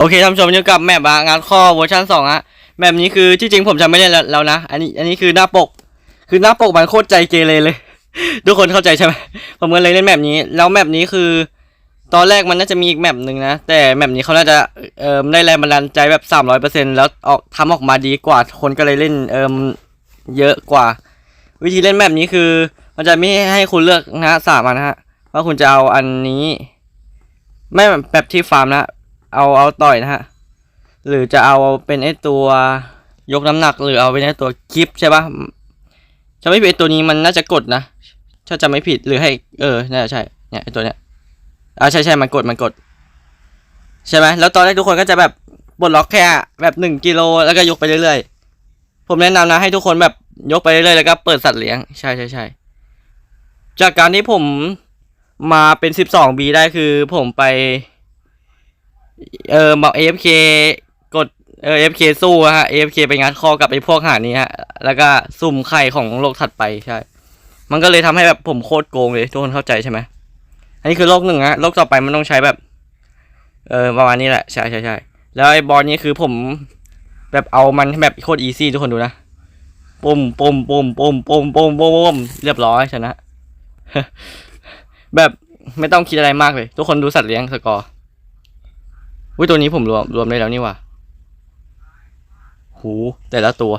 โอเคท่านผู้ชมอยู่กับแมปอะงานข้อเวอร์ชันสองอะแมปนี้คือที่จริงผมจะไม่เล่นแล้วแล้วนะ อันนี้อันนี้คือหน้าปก คือหน้าปกมันโคตรใจเกเรเลย ทุกคนเข้าใจใช่ไหมผมก็เลยเล่นแมปนี้ แล้วแมปนี้คือ ตอนแรกมันน่าจะมีอีกแมปหนึ่งนะ แต่แมปนี้เขาน่าจะเอ่อได้แรงบันดาลใจแบบสามร้อยเปอร์เซ็นแล้วออกทำออกมาดีกว่าคนก็เลยเล่นเอ่มเยอะกว่า วิธีเล่นแมปนี้คือ มันจะไม่ให้คุณเลือกนะสามอันนะฮะว่าคุณจะเอาอันนี้ ไม่แบบที่ฟาร์มนะ เอาเอาต่อยนะฮะ หรือจะเอาเป็นไอตัวยกน้ำหนัก หรือเอาเป็นไอตัวคลิปใช่ปะจะไม่ผิดไอตัวนี้มันน่าจะกดนะถ้าจะไม่ผิดหรือให้ เออน่าจะใช่เนี่ยไอตัวเนี้ยอ่าใช่ใช่มันกดมันกด ใช่ไหมแล้วตอนแรกทุกคนก็จะแบบปลดล็อกแค่แบบหนึ่งกิโลแล้วก็ยกไปเรื่อยๆ ผมแนะนำนะให้ทุกคนแบบยกไปเรื่อยๆแล้วก็เปิดสัตว์เลี้ยงใช่ใช่ใช่จากการที่ผมมาเป็นสิบสองบีได้คือผมไป เออมาเอฟเคกดเออเอฟเคสู้ฮะเอฟเคไปงัดคอกับไอ้พวกหานี้ฮะ แล้วก็สุ่มไข่ของโลกถัดไปใช่ มันก็เลยทำให้แบบผมโคตรโกงเลยทุกคนเข้าใจใช่ไหมอันนี้คือโลกหนึ่งฮะโลกต่อไปมันต้องใช้แบบ เออประมาณนี้แหละใช่ใช่ใช่แล้วไอ้บอลนี้คือผมแบบเอามันแบบโคตรอีซี่ทุกคนดูนะปุ่มปุ่มปุ่มปุ่มปุ่มปุ่มปุ่มเรียบร้อยชนะ แบบไม่ต้องคิดอะไรมากเลย ทุกคนดูสัตว์เลี้ยงสกอร์ วิตัวนี้ผมรวมรวมได้แล้วนี่ว่าหูแต่ละตัว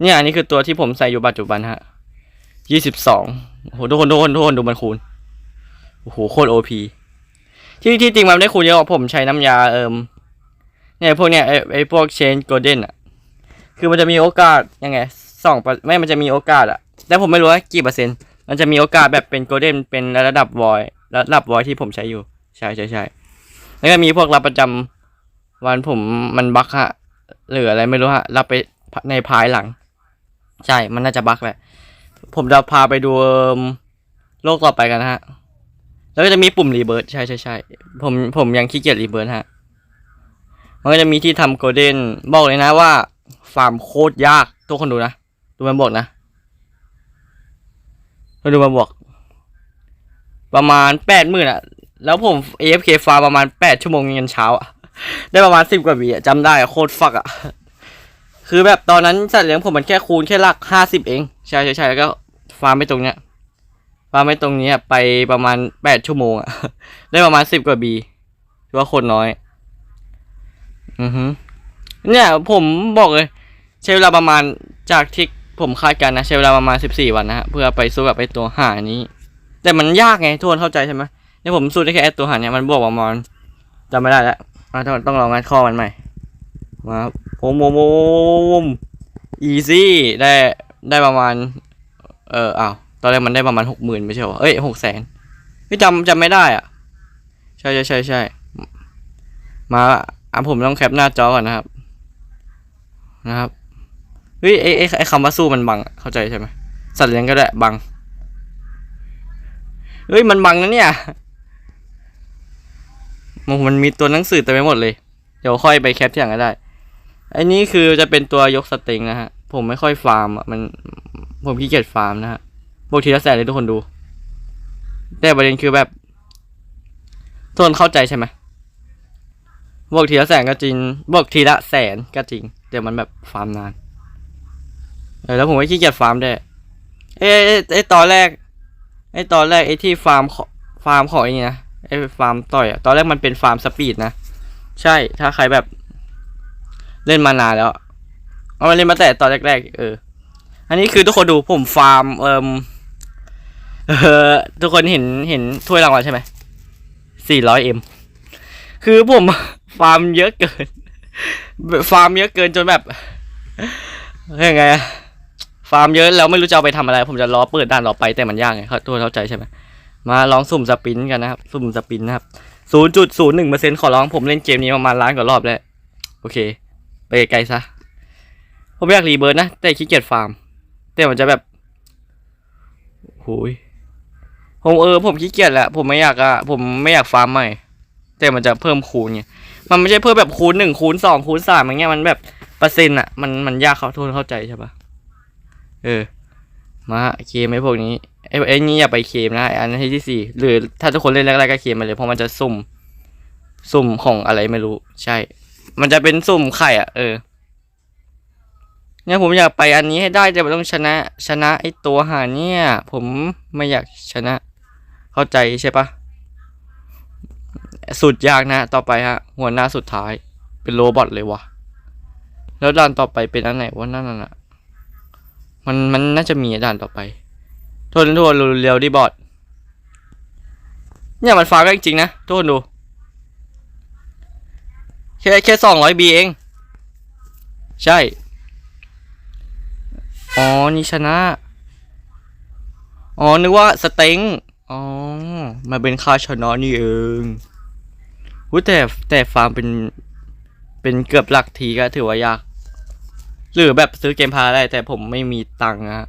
เนี่ยอันนี้คือตัวที่ผมใส่อยู่ปัจจุบันฮะยี่สิบสองโหทุกคนทุกคนทุกคนดูมันคูณโอ้โหโคตรโอพีที่ที่จริงมันได้คูณเยอะผมใช้น้ำยาเอิมเนี่ยพวกเนี่ยไอไอพวกเชนโกลเด้นอะ คือมันจะมีโอกาสยังไงสองไม่มันจะมีโอกาสอะ แต่ผมไม่รู้ว่ากี่เปอร์เซ็นต์ มันจะมีโอกาสแบบเป็นโกลเด้นเป็นระดับวอยระดับวอยที่ผมใช้อยู่ ใช่ใช่ใช่ แล้วก็มีพวกรับประจำวันผมมันบั๊กฮะหรืออะไรไม่รู้ฮะรับไปในภายหลัง ใช่มันน่าจะบั๊กแหละผมจะพาไปดูโลกต่อไปกันฮะ แล้วก็จะมีปุ่มรีเบิร์ใช่ใช่ใช่ผมผมยังขี้เกียจรีเบิร์ฮะ มันก็จะมีที่ทำโกลเด้นบอกเลยนะว่าฟาร์มโคตรยากทุกคนดูนะ ดูมันบอกนะมาดูมาบวกประมาณแปดหมื่นอะ แล้วผม AFK ฟาร์ประมาณแปดชั่วโมงเงินเช้าอะได้ประมาณสิบกว่าวีอะจำได้โคตรฟักอะคือแบบตอนนั้นสัตว์เลี้ยงผมมันแค่คูณแค่หลักห้าสิบเองใช่ใช่ใช่แล้วก็ฟาร์มไม่ตรงเนี้ยฟาร์มไม่ตรงเนี้ยไปประมาณแปดชั่วโมงอะได้ประมาณสิบกว่าบีถือว่าคนน้อยอือฮึเนี่ยผมบอกเลย ใช้เวลาประมาณจากที่ผมคาดการณ์นะ ใช้เวลาประมาณ 14 วันนะฮะเพื่อไปสู้กับไอตัวห่านี้ แต่มันยากไงทุกคนเข้าใจใช่ไหม เนี่ยผมสู้ได้แค่ไอตัวหาเนี่ยมันบวกประมาณจำไม่ได้แล้วอะต้องต้องลองงัดข้อมันใหม่มาโอมโอมโมมอีซี่ได้ได้ประมาณ เอออ้าวตอนแรกมันได้ประมาณหกหมื่นไม่ใช่เหรอเอ้ยหกแสนพี่จำจำไม่ได้อะ ใช่ใช่ใช่ใช่มาอะผมต้องแคปหน้าจอก่อนนะครับ นะครับเฮ้ยไอไอไอคำว่าสู้มันบังเข้าใจใช่ไหมสัตว์เลี้ยงก็ได้บังเฮ้ยมันบังนะเนี่ย มันมันมีตัวหนังสือเต็มไปหมดเลย เดี๋ยวค่อยไปแคปที่หลังก็ได้ อันนี้คือจะเป็นตัวยกสเต็งนะฮะ ผมไม่ค่อยฟาร์มอะมัน ผมขี้เกียจฟาร์มนะฮะบวกทีละแสนเลยทุกคนดู แต่ประเด็นคือแบบทุกคนเข้าใจใช่ไหมบวกทีละแสนก็จริงบวกทีละแสนก็จริงแต่มันแบบฟาร์มนานเออแล้วผมก็ขี้เกียจฟาร์มด้วยเอ้ไอ้ไอ้ตอนแรกไอ้ตอนแรกไอ้ที่ฟาร์มฟาร์มของไอ้นี่นะ ไอ้ฟาร์มต่อยอะตอนแรกมันเป็นฟาร์มสปีดนะ ใช่ ถ้าใครแบบ เล่นมานานแล้ว เอามาเล่นมาแต่ตอนแรกๆ เออ อันนี้คือทุกคนดูผมฟาร์ม เอ่มเออทุกคนเห็นเห็นถ้วยรางวัลใช่ไหม 400M คือผมฟาร์มเยอะเกิน ฟาร์มเยอะเกินจนแบบยังไงอะฟาร์มเยอะแล้วไม่รู้จะเอาไปทำอะไร ผมจะรอเปิดด่านต่อไปแต่มันยากไงเขาตัวเข้าใจใช่ไหม มาลองสุ่มสปินกันนะครับ สุ่มสปินนะครับศูนย์จุดศูนย์หนึ่งเปอร์เซ็นขอร้องผมเล่นเกมนี้ประมาณล้านกว่ารอบแล้ว โอเค ไปไกลซะ ผมอยากรีเบิร์ดนะ แต่ขี้เกียจฟาร์ม แต่มันจะแบบโอ้ยผมเออผมขี้เกียจแหละผมไม่อยากอะผมไม่อยากฟาร์มใหม่ แต่มันจะเพิ่มคูณไงมันไม่ใช่เพิ่มแบบคูณหนึ่งคูณสองคูณสามอย่างเงี้ยมันแบบเปอร์เซ็นต์อะมันมันยากเขาทุนเข้าใจใช่ปะเออมาเคมไอ้พวกนี้ ไอ้ไอ้นี่อย่าไปเคมนะไอ้อันที่ที่สี่หรือถ้าทุกคนเล่นแรกๆก็เคมมาเลยเพราะมันจะสุ่ม สุ่มของอะไรไม่รู้ ใช่ มันจะเป็นสุ่มไข่อะเออเนี่ยผมอยากไปอันนี้ให้ได้แต่มันต้องชนะ ชนะไอตัวหาเนี่ย ผมไม่อยากชนะ เข้าใจใช่ปะสุดยากนะ ต่อไปฮะ หัวหน้าสุดท้าย เป็นโรบอทเลยวะแล้วด่านต่อไปเป็นอันไหนวะนั่นน่ะ มันมันน่าจะมีด่านต่อไป โทษโทษเร็วดิบอทเนี่ยมันฟ้าก็จริงนะโทษดู แค่แค่สองร้อยบีเอง ใช่ อ๋อ นี่ชนะ อ๋อ นึกว่าสเต็งอ๋อมาเป็นค่าชนะนี่เองหูแต่แต่ฟาร์มเป็น เป็นเกือบหลักทีก็ถือว่ายาก หรือแบบซื้อเกมพาได้แต่ผมไม่มีตังค์นะ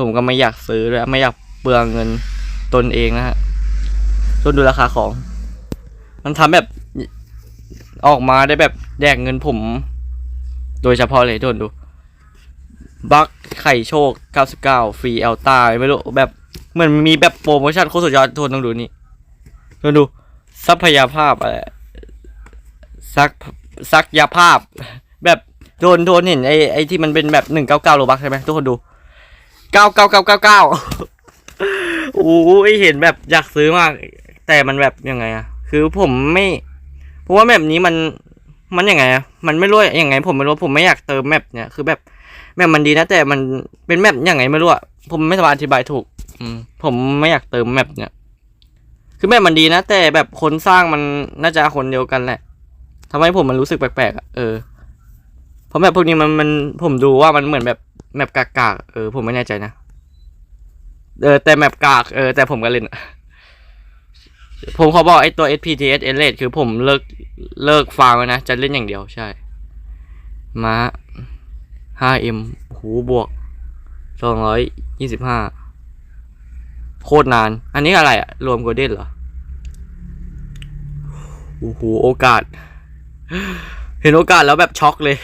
ผมก็ไม่อยากซื้อด้วยไม่อยากเปลืองเงินตนเองนะฮะทนดูราคาของ มันทำแบบออกมาได้แบบแดกเงินผม โดยเฉพาะเลยทุนดู บัคไข่โชค 99 ฟรีเอลต้าไม่รู้แบบเหมือนมีแบบโปรโมชั่นโคตรสุดยอดทุนต้องดูนี่ทุนดูทรัพยาภาพอะไรซักซักยาภาพ แบบโดนโดนเห็นไอ้ไอ้ที่มันเป็นแบบหนึ่งเก้าเก้าโลบักใช่ไหมทุกคนดู เก้าเก้าเก้าเก้าเก้าโอ้ยเห็นแบบอยากซื้อมาก แต่มันแบบยังไงอะคือผมไม่ เพราะว่าแบบนี้มันมันยังไงอะมันไม่รู้ยังไง ผมไม่รู้ผมไม่อยากเติมแมปเนี่ยคือแบบแมปมันดีนะ แต่มันเป็นแมปยังไงไม่รู้อะผมไม่สามารถอธิบายถูก อืมผมไม่อยากเติมแมปเนี่ยคือแมปมันดีนะ แต่แบบคนสร้างมันน่าจะคนเดียวกันแหละทำให้ผมมันรู้สึกแปลกๆอะเออเพราะแบบพวกนี้มันมันผมดูว่ามันเหมือนแบบ แมปกากๆเออผมไม่แน่ใจนะเออแต่แมปกากเออแต่ผมก็เล่นผมขอบอกไอตัว SPTS e l e คือผมเลิกเลิกฟาร์มแล้วนะ จะเล่นอย่างเดียวใช่ มา 5M หูบวก 225 โคตรนาน อันนี้อะไรอะรวมโกลเด้นเหรอ โอ้โห โอกาส เห็นโอกาสแล้วแบบช็อกเลย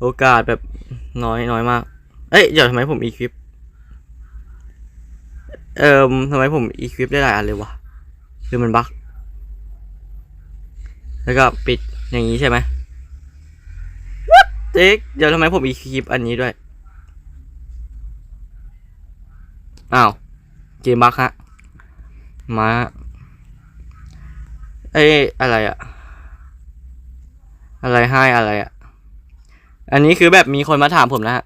โอกาสแบบ น้อยน้อยมาก เอ้ยเดี๋ยวทำไมผมอีควิป เอ่อทำไมผมอีควิปได้หลายอันเลยวะคือมันบั๊กแล้วก็ปิดอย่างนี้ใช่ไหมเด็กเดี๋ยวทำไมผมอีควิปอันนี้ด้วย อ้าวเกมบั๊กฮะ มาเอ้ยอะไรอะอะไรให้อะไรอะ อันนี้คือแบบมีคนมาถามผมนะฮะ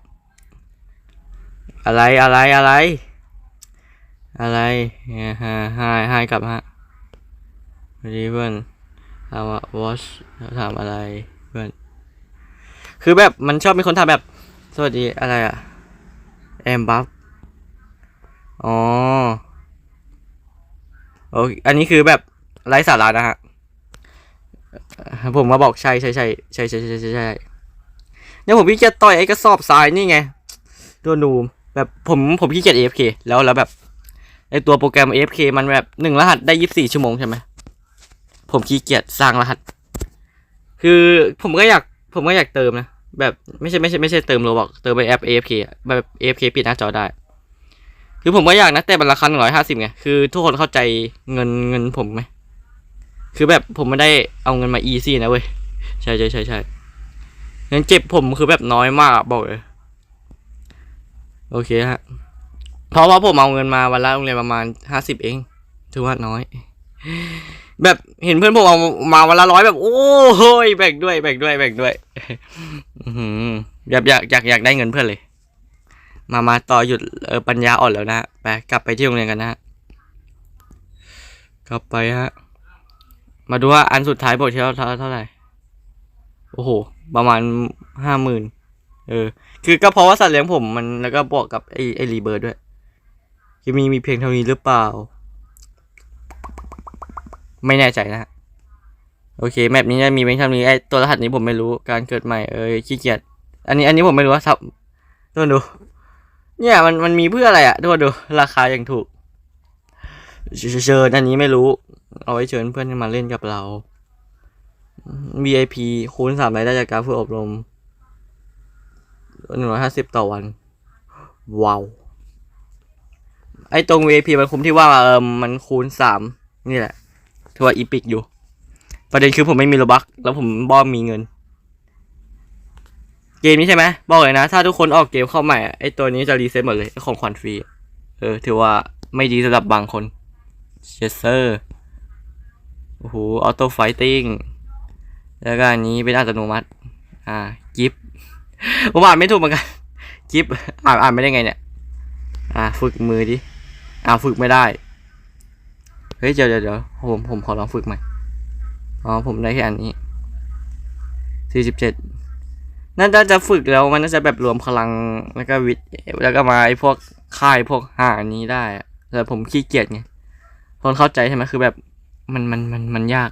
อะไรอะไรอะไร อะไรฮะฮายฮายกลับฮะรีเบิร์นถามว่าวอชถามอะไรเพื่อนคือแบบมันชอบมีคนถามแบบ สวัสดีอะไรอะแอมบัฟอ๋อโอเคอันนี้คือแบบไร้สาระนะฮะ ผมมาบอกใช่ใช่ใช่ใช่ใช่ใช่ใช่ เนี่ยผมพี่เกียจต่อยไอ้กระสอบทรายนี่ไง ตัวนูมแบบผมผมขี้เกียจ AFK แล้วแล้วแบบไอตัวโปรแกรม AFK มันแบบหนึ่งรหัสได้ยี่สิบสี่ชั่วโมงใช่ไหมผมขี้เกียจสร้างรหัส คือผมก็อยากผมก็อยากเติมนะ แบบไม่ใช่ไม่ใช่ไม่ใช่เติมโรบอกเติมไปแอป AFK แบบ AFK ปิดหน้าจอได้ คือผมก็อยากนะแต่มันราคาหนึ่งร้อยห้าสิบไงคือทุกคนเข้าใจเงินเงินผมไหมคือแบบผมไม่ได้เอาเงินมา easy นะเว้ยใช่ใช่ใช่ใช่ งินเก็บผมคือแบบน้อยมากอะบอกเลย โอเคฮะ เพราะว่าผมเอาเงินมาวันละโรงเรียนประมาณห้าสิบเอง ถือว่าน้อย แบบเห็นเพื่อนผมเอามาวันละร้อยแบบ โอ้โหยแบ่งด้วยแบ่งด้วยแบ่งด้วยอยากอยากอยากอยากได้เงินเพื่อนเลย มามาต่อหยุดเออปัญญาอ่อนแล้วนะไปกลับไปที่โรงเรียนกันนะกลับไปฮะ มาดูว่าอันสุดท้ายบทที่เท่าเท่าเท่าไหร่ โอ้โห ประมาณห้าหมื่นเออ คือก็เพราะว่าสัตว์เลี้ยงผมมันแล้วก็บวกกับไอไอรีเบิร์ดด้วยคือมีมีเพียงเท่านี้หรือเปล่า ไม่แน่ใจนะฮะโอเคแมปนี้จะมีเพียงเท่านี้ไอตัวรหัสนี้ผมไม่รู้การเกิดใหม่เออขี้เกียจอันนี้อันนี้ผมไม่รู้ว่าทับทุกคนดู เนี่ยมันมันมีเพื่ออะไรอะทุกคนดู ราคาอย่างถูกเชิญอันนี้ไม่รู้ เอาไว้เชิญเพื่อนมาเล่นกับเรา VIP คูณสามรายได้จากการฝึกอบรมหนึ่งร้อยห้าสิบต่อวัน ว้าว ไอ้ตรง VIP มันคุ้มที่ว่าเออมันคูณสามนี่แหละ ถือว่าอีพิกอยู่ ประเด็นคือผมไม่มีโลบัก แล้วผมบอมมีเงิน เกมนี้ใช่ไหม บอกเลยนะ ถ้าทุกคนออกเกมเข้าใหม่ ไอตัวนี้จะรีเซ็ตหมดเลย ของขวัญฟรี เออ ถือว่าไม่ดีสำหรับบางคนเชสเซอร์ โอ้โห ออโต้ไฟติ้ง แล้วก็อันนี้เป็นอัตโนมัติ อ่ากิฟผมอ่านไม่ถูกเหมือนกันกิฟอ่านอ่านไม่ได้ไงเนี่ย อ่า ฝึกมือดิ อ่าฝึกไม่ได้ เฮ้ยเดี๋ยวเดี๋ยวเดี๋ยวผมผมขอลองฝึกใหม่ อ๋อผมได้แค่อันนี้สี่สิบเจ็ดน่าจะฝึกแล้วมันน่าจะแบบรวมพลังแล้วก็วิทย์แล้วก็มาไอ้พวกค่ายพวกหานี้ได้แต่ผมขี้เกียจไงคนเข้าใจใช่ไหมคือแบบมันมันมันมันยาก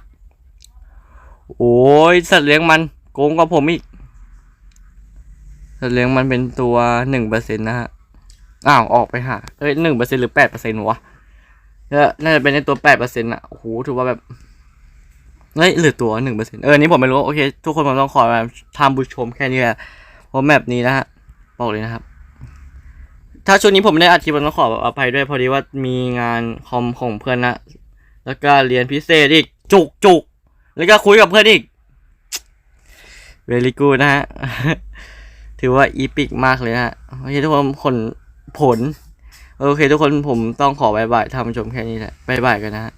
โอ้ยสัตว์เลี้ยงมันโกงกว่าผมอีก สัตว์เลี้ยงมันเป็นตัวหนึ่งเปอร์เซ็นต์นะฮะ อ้าวออกไปหาเอ้ยหนึ่งเปอร์เซ็นต์หรือแปดเปอร์เซ็นต์วะเนี่ยน่าจะเป็นในตัวแปดเปอร์เซ็นต์อะโอ้โหถือว่าแบบเฮ้ยเหลือตัวหนึ่งเปอร์เซ็นต์เออนี้ผมไม่รู้โอเค ทุกคนผมต้องขอมาทำบุญชมแค่นี้แหละเพราะแมปนี้นะฮะบอกเลยนะครับ ถ้าช่วงนี้ผมไม่ได้อัดคลิปผมต้องขออภัยด้วยพอดีว่ามีงานคอมของเพื่อนนะแล้วก็เรียนพิเศษอีกจุกจุก แล้วก็คุยกับเพื่อนอีก very good นะฮะ ถือว่าอีพิกมากเลยนะฮะ โอเคทุกคนผลผล โอเคทุกคนผมต้องขอบายบายท่านผู้ชมแค่นี้แหละบายบายกันนะฮะ